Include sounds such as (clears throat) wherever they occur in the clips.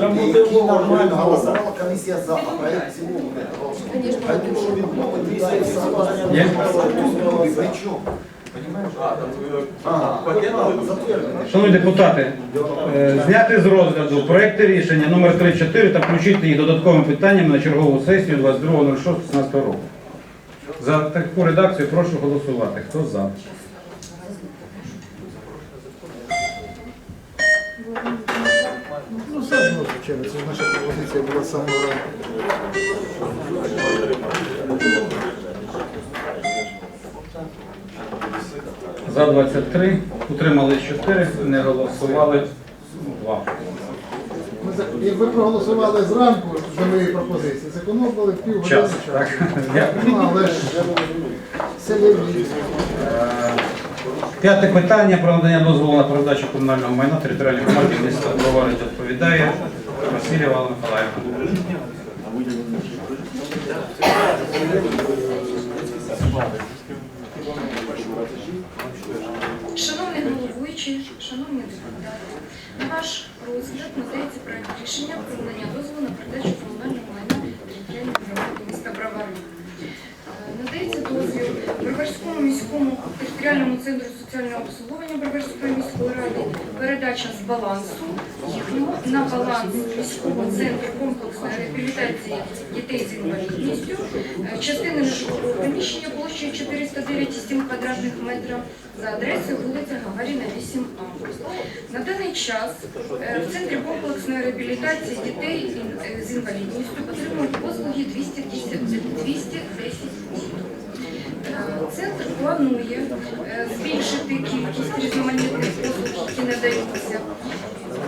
Нормальна. голосувала комісія за, а проект в цілому не голосувала. Поэтому що? Понимаєш? Ага, затвердили. Шановні депутати, е, зняти з розгляду проекти рішення номер 34 та включити їх додатковими питаннями на чергову сесію 22.06.16 року. За таку редакцію прошу голосувати. Хто за? Ну, все одно, звичайно, це ж наша пропозиція була з самого ранку. За 23, утримались 4, не голосували 2. Ми за- Якби проголосували зранку за мої пропозиції, зекономили пів години Час. часу. Так? Дякую. Ну, але ж селі вміють. Е, П'яте питання про надання дозволу на передачу комунального майна територіальних громадів міста Бровари відповідає Василь Іван Миколаївна. Шановний головуючий, шановні депутати, на ваш розгляд надається проект рішення про надання дозволу на передачу комунального майна територіальної громади міста Бровари. Е, Надається дозвіл Броварському міському територіальному центру соціального обслуговування Броварської міської ради передача з балансу їхнього на баланс міського центру комплексної реабілітації дітей з інвалідністю е, частини нежитлового приміщення площею 409,7 квадратних метрів за адресою вулиця Гагаріна 8А. На даний час е, в центрі комплексної реабілітації дітей е, з інвалідністю отримують послуги 210 210 дітей. Центр планує е, збільшити кількість різноманітних послуг, які надаються.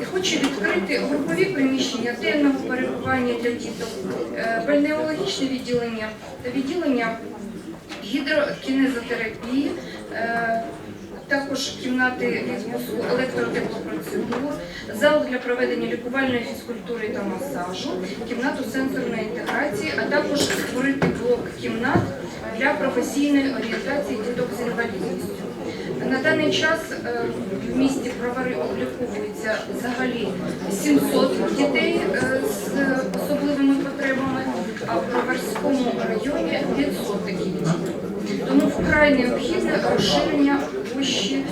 І Хоче відкрити групові приміщення денного перебування для діток, е, бальнеологічне відділення та відділення гідрокінезотерапії, е, також кімнати відпуску електротеплопроцедур, зал для проведення лікувальної фізкультури та масажу, кімнату сенсорної інтеграції, а також створити блок кімнат для професійної орієнтації діток з інвалідністю. На даний час е, в місті Бровари обліковується взагалі 700 дітей е, з особливими потребами, а в Броварському районі 500 таких дітей. Тому вкрай необхідне розширення площі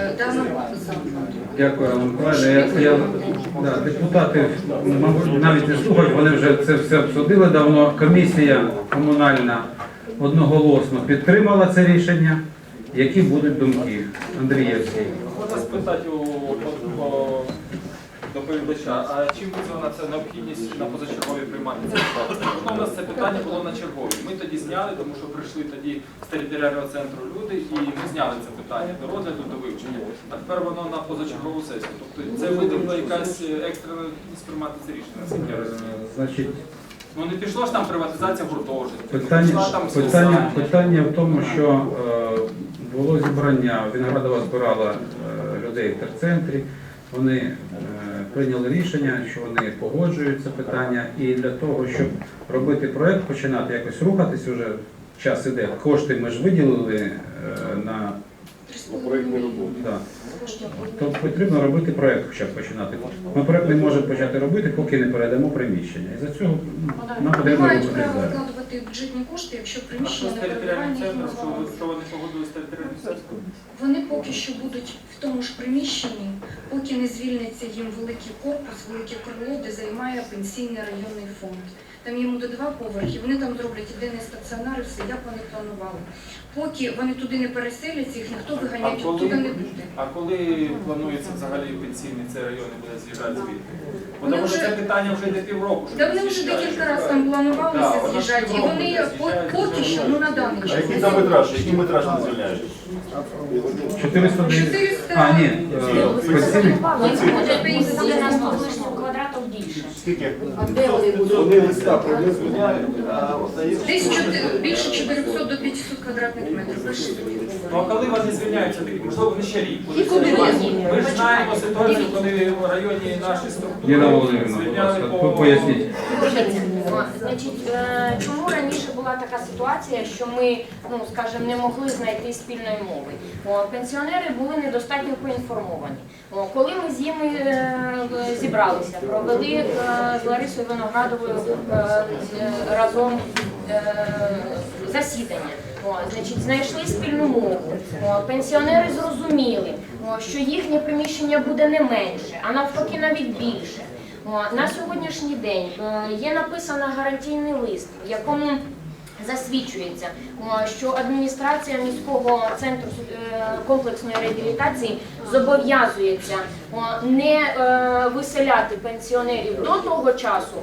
е, даного закладу. Дякую, Миколаївна. Я, я, да, депутати, мабуть, навіть не слухають, вони вже це все обсудили давно. Комісія комунальна одноголосно підтримала це рішення. Які будуть думки? Андрієвський. Можна спитати у доповідача, а чим визвана ця необхідність на позачерговій приймати це? Ну, у нас це питання було на черговій. Ми тоді зняли, тому що прийшли тоді з територіального центру люди, і ми зняли це питання до розгляду, до вивчення. А тепер воно на позачергову сесію. Тобто це виникла якась екстрена сприймати це рішення, Е. Значить, Ну не пішло ж там приватизація гуртожитків, не питання, пішла там питання, списання. питання в тому, що е, було зібрання, Виноградова збирала е, людей в терцентрі. Вони е, прийняли рішення, що вони погоджують це питання, і для того, щоб робити проект, починати якось рухатись, уже час іде. Кошти ми ж виділили е, на да. То потрібно робити проект, хоча б починати. Ми проект не можемо почати робити, поки не передамо приміщення. І за цього ну, нам Не потрібно мають робити права зараз. вкладувати бюджетні кошти, якщо приміщення їх не центром? Вони поки що будуть в тому ж приміщенні, поки не звільниться їм великий корпус, велике крило, де займає пенсійний районний фонд. Там йому до два поверхи, вони там зроблять і денний стаціонар, і все, як вони планували. Поки вони туди не переселяться, їх ніхто виганяти туди не буде. а коли планується взагалі пенсійний цей район і буде з'їжджати звідти? Бо Вони Тому що вже- це питання вже йде півроку. що Та вони вже з'їжджають. декілька разів там Да, планувалися вона з'їжджати, і вони по- поки що, ну на даний А час. який там метраж? Який метраж не звільняєш? 409. 400 А, ні, е, більше. Скільки? А де вони будуть? Листа про а остається. Десь чотири- більше 400 до 500 квадратних метрів. Ну а коли вони звільняються, такі, можливо, вони ще рік будуть І куди вони? Ми ж знаємо ситуацію, коли в районі нашої структури Володимирівна, будь звільняли ласка, по поясніть. Дивіться, Значить, е, чому раніше була така ситуація, що ми, ну скажімо, не могли знайти спільної мови? Пенсіонери були недостатньо поінформовані. Коли ми з ними е, зібралися, провели е, з Ларисою Виноградовою разом засідання. Значить, знайшли спільну мову. Пенсіонери зрозуміли, що їхнє приміщення буде не менше, а навпаки навіть більше. О, На сьогоднішній день е, є написано гарантійний лист, в якому засвідчується, що адміністрація міського центру е, комплексної реабілітації зобов'язується не е, виселяти пенсіонерів до того часу,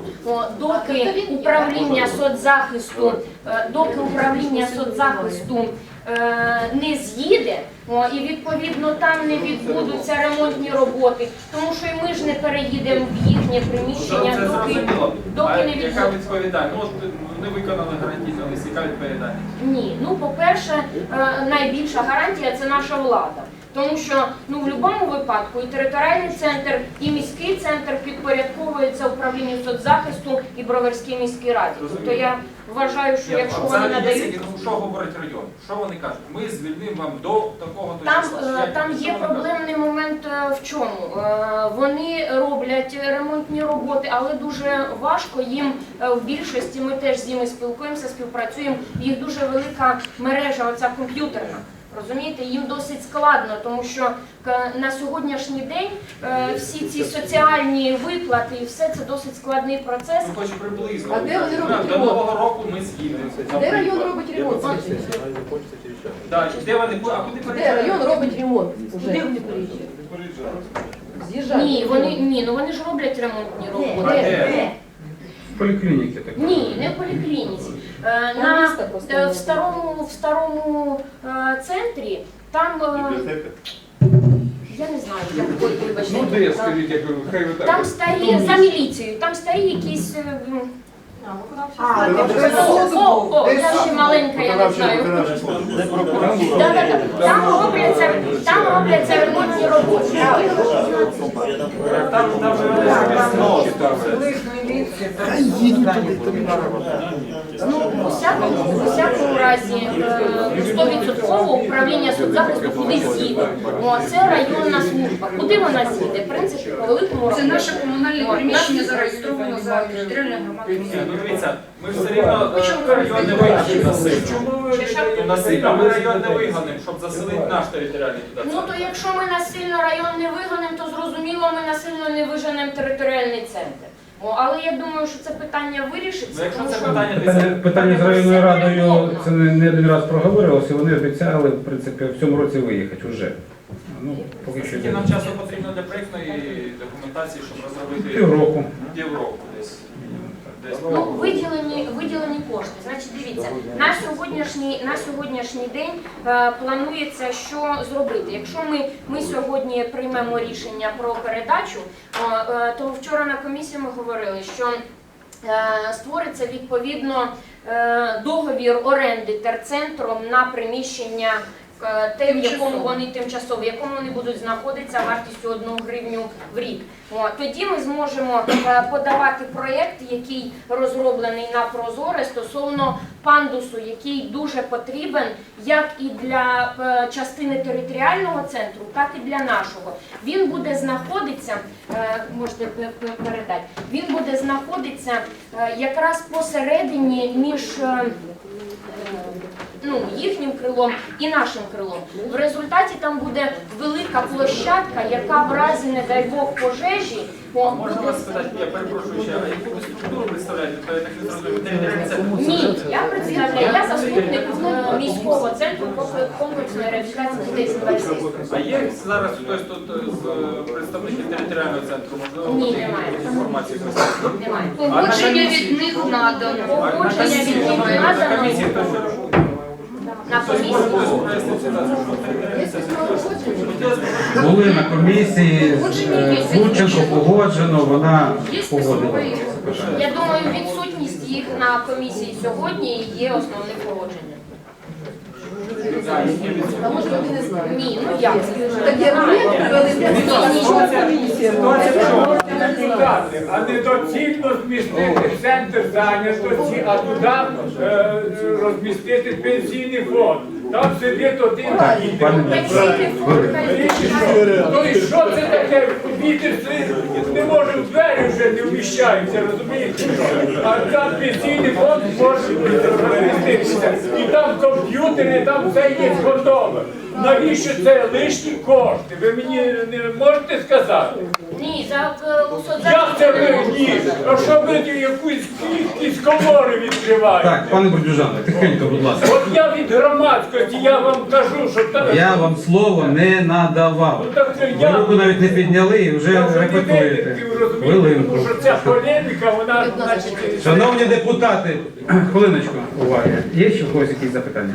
доки управління соцзахисту, е, доки управління соцзахисту е, не з'їде, о, і відповідно там не відбудуться ремонтні роботи, тому що і ми ж не переїдемо в їхнє приміщення, це доки, зрозуміло. доки А не яка відбудеться. відповідальність? Ну, от не виконали гарантійний лист, яка відповідальність? Ні, ну по-перше, е, найбільша гарантія це наша влада. Тому що ну в будь-якому випадку і територіальний центр, і міський центр підпорядковується управлінню соцзахисту і Броварській міській раді. Тобто я вважаю, що якщо вони надають. що говорить район? Що вони кажуть? Ми звільнимо вам до такого то Там, числа. е, там є вони проблемний момент е, в чому? Е, Вони роблять ремонтні роботи, але дуже важко їм е, в більшості. Ми теж з ними спілкуємося, співпрацюємо. Їх дуже велика мережа, оця комп'ютерна. Розумієте, їм досить складно, тому що е, на сьогоднішній день е, всі ці соціальні виплати і все це досить складний процес. Ну, хоч приблизно. А де вони роблять До нового року ми з'їдемо. Де район робить ремонт? Так, де вони, а куди Де переїжджають? район робить ремонт? Уже? Де вони переїжджають? З'їжджають. Ні, вони ні, ну вони ж роблять ремонтні роботи. Де? В поліклініки так. Ні, не в поліклініці. Е, На, просто е, в старому, в старому е, центрі там, е, Бібліотека. я не знаю, як ой, вибачте. Ну де, скажіть, як ви- хай ви так. Там старі, за міліцією, там старі якісь... е, м, А, Виконавчий там О, суд о, був. о, я ще маленька, я не Виконавчий знаю. виконавчий служба. Не прокуратура. Да, да, да. Там робляться, там робляться ремонтні роботи. Там, там же. Ну, у всякому, у всякому разі, е, 100% управління соцзахисту кудись їде. О, це районна служба. Куди вона з'їде? В принципі, по великому Це рахунку. наше комунальне приміщення зареєстровано за територіальною громадою. Дивіться, ми ж все рівно е, район не вигнали насильно. Насильно ми район не вигнаним, щоб заселити наш територіальний туди. Ну то якщо ми насильно район не вигонимо, то зрозуміло, ми насильно не виженемо територіальний центр. О, але я думаю, що це питання Ну, вирішиться, якщо тому це що питання Питання, питання з районною радою це не, не один раз проговорювалося, вони обіцяли в принципі в цьому році виїхати вже. Ну, поки що скільки нам часу потрібно для проєктної документації, щоб розробити півроку. півроку Ну, виділені, виділені кошти. Значить, дивіться, на сьогоднішній, на сьогоднішній день е, планується, що зробити. Якщо ми, ми сьогодні приймемо рішення про передачу, о, е, то вчора на комісії ми говорили, що е, створиться відповідно е, договір оренди терцентром на приміщення. Те, в якому вони тимчасово, в якому вони будуть знаходитися вартістю 1 гривню в рік. О, тоді ми зможемо е, подавати проєкт, який розроблений на Прозоре стосовно пандусу, який дуже потрібен як і для е, частини територіального центру, так і для нашого. Він буде знаходитися, е, можете пе- пе- передати, він буде знаходитися е, якраз посередині між. ну, їхнім крилом і нашим крилом. В результаті там буде велика площадка, яка в разі, не дай Бог, пожежі, Можна вас спитати, я перепрошую ще, а яку ви структуру представляєте? То я так не зрозумів. Ні, я представляю, я заступник міського центру комплексної реабілітації дітей з інвалідністю. А є зараз хтось тут е, з е, представників територіального центру? Можливо, Ні, немає. інформацію прислали? Немає. Погодження від них надано. Погодження від них на надано комісії хтось на може комісії. що територіальний Були на комісії, з Гурченко погоджено, вона Є погодила. Я думаю, відсутність їх на комісії сьогодні є основним погодженням. А може ви не знаєте? Ні, ну як? Такі аргументи привели депутати, а не доцільно змістити центр зайнятості, а туди е, розмістити пенсійний фонд. Там сидить один. Пане Ну і що це таке? Вітер не може в двері вже не вміщається, розумієте? А там пенсійний фонд може розміститися. І там комп'ютери, там все є готове. Навіщо це лишні кошти? Ви мені не можете сказати? Ні, за е, у Як це ви ні? А що ви якусь якісь комори відкриваєте? Так, пане Бурдюжане, тихенько, будь ласка. От я від громадськості, я вам кажу, що там... Я вам слово не надавав. Ну, так Ви я... руку навіть не підняли і вже Я вже не репетуєте. розумієте, Хвилинку. тому що ця полеміка, вона, значить... Шановні депутати, (clears throat) хвилиночку уваги. Є ще в когось якісь запитання?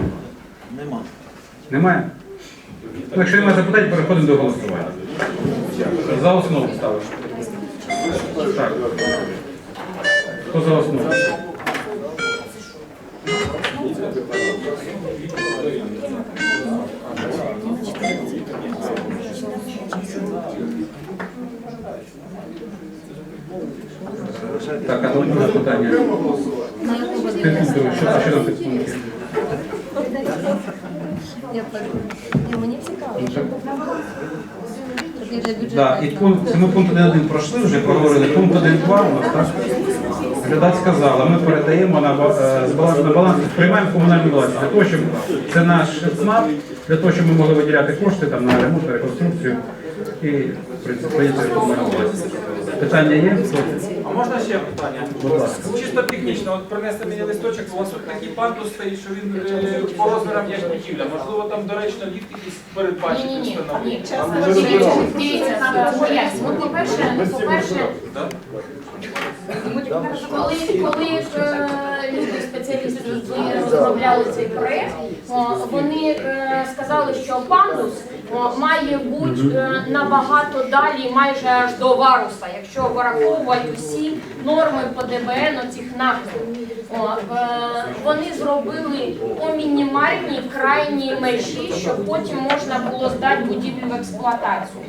Нема. Немає? Ну, якщо немає запитань, переходимо до голосування. За основу ставиш. Так. Хто за основу? Так, а тут буде питання. Що, а що там підпункти? Я. Мені цікаво. Бюджету. Да, і пункт, ми пункт 1 пройшли, вже проговорили. Пункт 1.2 у нас так. Глядач сказала, ми передаємо на, ба- е, з балансу на баланс, приймаємо комунальну власність. Для того, щоб це наш ЦНАП, для того, щоб ми могли виділяти кошти там, на ремонт, реконструкцію і в комунальну власність. Питання є? А можна ще питання? Чисто технічно, от принесли мені листочок, у вас тут такий пандус стоїть, що він е, по розмірам як будівля. Можливо, там доречно ліфт якийсь передбачити Ні, ні, ні, встановити. ні. Дивіться. Ну, по-перше, по-перше, Да? коли, коли е, люди, спеціалісти розробляли цей проект, о, вони е, сказали, що пандус має бути е, набагато далі, майже аж до варуса, якщо враховувати усі норми по ДБН цих наказів. О, е, вони зробили по мінімальній крайній межі, щоб потім можна було здати будівлю в експлуатацію.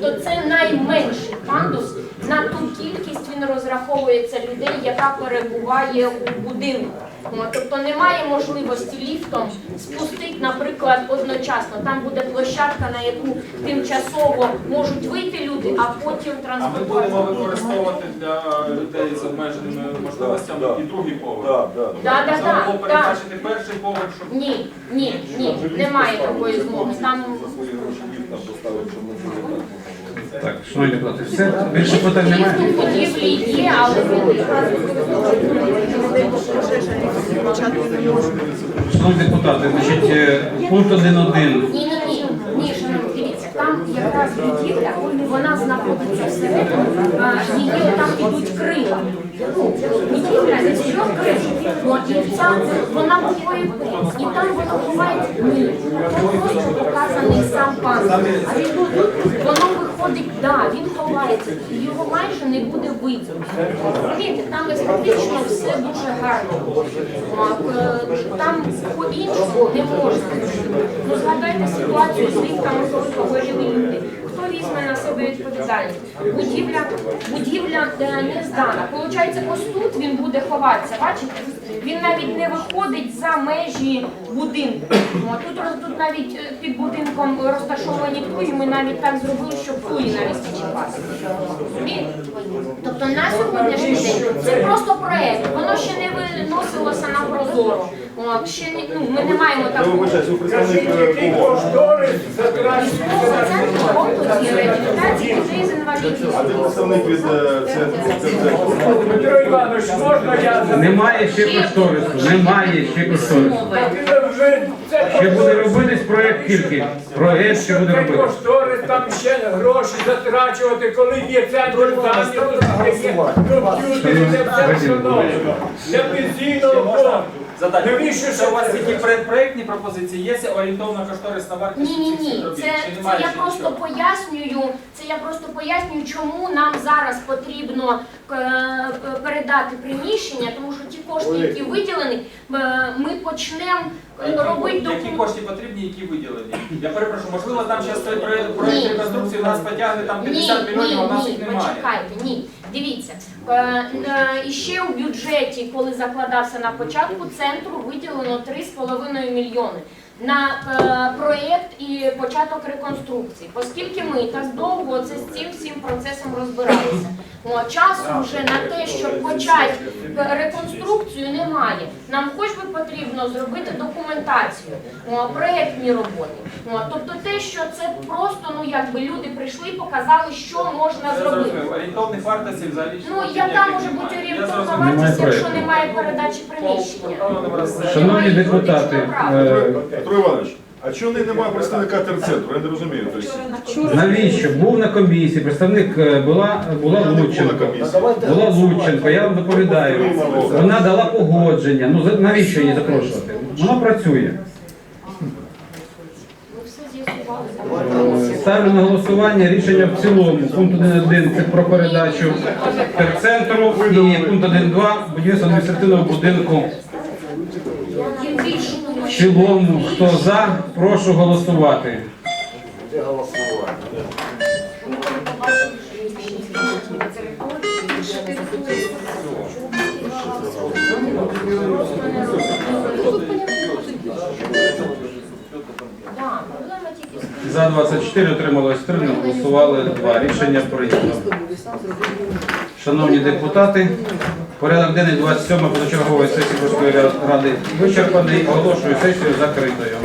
Тобто це найменший пандус на ту кількість він розраховується людей, яка перебуває у будинку. Тобто немає можливості ліфтом спустити, наприклад, одночасно. Там буде площадка, на яку тимчасово можуть вийти люди, а потім А ми будемо транспортувати. використовувати для людей з обмеженими можливостями і другий поверх. Да, да. Да, да, було да, да. передбачити перший поверх, щоб Ні, ні, ні, немає такої змоги. Там Свої гроші там поставити, щоб ми жили так. Так, шановні депутати, все, більше питань немає? будівлі є, але Шановні депутати, значить, е, пункт 1.1. Ні, ні, ні, ні, шановні, дивіться, там якраз будівля, вона знаходиться всередині, а, її там ідуть крила. Ну, Будівля зі трьох крил. От, і ця, вона такої, і там вона ховається. Ні, просто показаний сам пан. А він буде, воно виходить, да, він ховається, його майже не буде видно. Розумієте, там естетично все дуже гарно. Е, Там по-іншому не можна. Ну, згадайте ситуацію з ліфтами, коли говорили люди. Візьме на себе відповідальність? Будівля, будівля е, не здана. Получається, ось тут він буде ховатися. Бачите? Він навіть не виходить за межі будинку. Тут, тут навіть е, під будинком розташовані туї, ми навіть так зробили, щоб туї навіть не чіпати. Тобто на сьогоднішній день це просто проект. Воно ще не виносилося на прозоро. О, ще не, ну, ми не маємо Я такого. вибачаюсь, ви представник Скажіть, е, затрачується на Центр комплексі реабілітації людей з А ти інвалідністю. представник від е, центру центру. Дмитро Іванович, можна я за Немає ще кошторису, немає ще кошторису. Це вже це Ще буде кошторис. робитись проєкт тільки. Проєкт ще буде Це робитись. кошторис, там ще гроші затрачувати, коли є центр зайнятості, є комп'ютери, це все встановлено. Для пенсійного фонду. Навіщо Це ще у вас тільки предпроектні пропозиції, є орієнтовна кошторисна вартість Ні, ні, ні. Це, це я просто пояснюю. Це я просто пояснюю, чому нам зараз потрібно е, передати приміщення, тому що ті кошти, які виділені, е, ми почнемо які- робити Які документи. кошти потрібні, які виділені? Я перепрошую, можливо, там зараз той проект проект Ні. нас потягне там 50 мільйонів, а в нас ні, їх ні, немає. почекайте, ні. Дивіться, е, е, і ще у бюджеті, коли закладався на початку центру, виділено 3,5 мільйони на е, проєкт і початок реконструкції. Оскільки ми так довго це з цим всім процесом розбиралися. О, часу вже на те, щоб почати реконструкцію, немає. Нам хоч би потрібно зробити документацію, о, проєктні роботи. О, тобто те, що це просто, ну якби люди прийшли і показали, що можна зробити. Орієнтовних вартостей взагалі Ну, яка може бути орієнтовна вартість, якщо немає передачі приміщення? Шановні депутати, Петро Іванович, а чого не немає представника терцентру? Я не розумію. Тобто, навіщо був на комісії представник е, була була я не був на Лученко. комісії. Була Лученко, я вам доповідаю. Вона дала погодження. Ну за- навіщо її запрошувати? Вона працює. Е, Ставлю на голосування рішення в цілому. Пункт 1.1 це про передачу терцентру і пункт 1.2 будівництво адміністративного будинку. В цілому, хто за, прошу голосувати. За 24 отрималось 3, не голосували 2. Рішення прийнято. Шановні депутати, порядок денний 27 позачергової сесії Міської ради вичерпаний. Оголошую сесію закритою.